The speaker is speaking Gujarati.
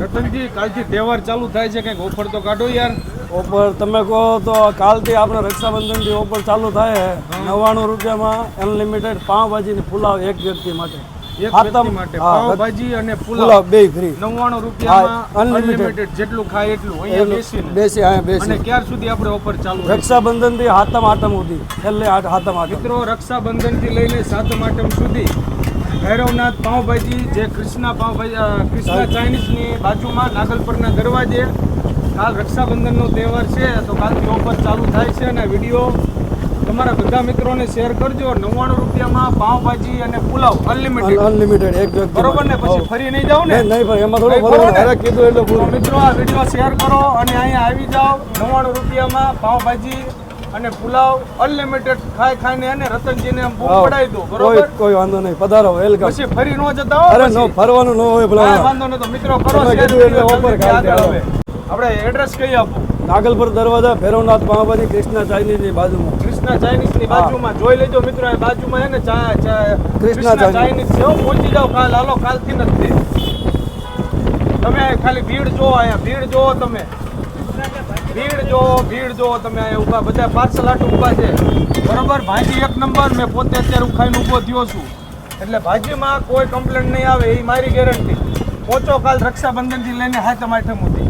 રતનજી કાલથી તહેવાર ચાલુ થાય છે કંઈક ઓફર તો કાઢો યાર. ઓફર તમે કહો તો કાલથી આપણે રક્ષાબંધનથી ઓફર ચાલુ થાય છે. નવ્વાણું રૂપિયામાં અનલિમિટેડ પાવભાજી ને પુલાવ એક વ્યક્તિ માટે. રક્ષાબંધન રક્ષાબંધનથી લઈને સાતમ આઠમ સુધી ભૈરવનાથ પાવભાજી જે કૃષ્ણા પાઉંભાજી કૃષ્ણા ચાઇનીઝની બાજુમાં નાગલપરના દરવાજે. કાલ રક્ષાબંધનનો તહેવાર છે તો કાલથી ઓફર ચાલુ થાય છે અને વીડિયો તમારા બધા મિત્રોને શેર કરજો. નવ્વાણું રૂપિયામાં પાવભાજી અને પુલાવ અનલિમિટેડ અનલિમિટેડ એક વ્યક્તિ બરોબર ને? પછી ફરી નહીં જાવ ને? નહીં ભાઈ એમાં થોડું નહીં ફરવાનું અરે કીધું એટલે મિત્રો આ વીડિયો શેર કરો અને અહીંયા આવી જાઓ. નવ્વાણું રૂપિયામાં પાવભાજી અને પુલાવ અનલિમિટેડ ખાઈ ખાઈને અને રતનજીને આમ હા. પડાવી દો બરોબર? કોઈ વાંધો નહીં પધારો વેલકમ પછી ફરી નો જતા હો અરે નો ફરવાનું નો હોય ભલા વાંધો નતો મિત્રો કરો કીધું એટલે ઓફર આગળ આપણે એડ્રેસ કહી આપો. નાગલપુર દરવાજા ભૈરવનાથ પાવાજી કૃષ્ણ ચાઇનીઝની બાજુમાં. કૃષ્ણા ચાઇનીઝની બાજુમાં. જોઈ લેજો મિત્રો એ બાજુમાં હે ને ચા ચા કૃષ્ણા ચાઇનીઝ. ચાઇનીઝ છે પહોંચી જાવ કાલ હાલો કાલથી નથી. તમે ખાલી ભીડ જોવો અહીંયા ભીડ જોવો તમે. ભીડ જો ભીડ જો, તમે અહીંયા ઊભા, બધા પાર્સલ આટું ઊભા છે. બરોબર? ભાજી એક નંબર, મેં પોતે અત્યારે ઉખાઈને ઊભો થયો છું. એટલે ભાજીમાં કોઈ કમ્પ્લેન્ટ નહીં આવે, એ મારી ગેરંટી પહોંચો કાલ રક્ષાબંધનથી લઈને હાથમ તમારે સુધી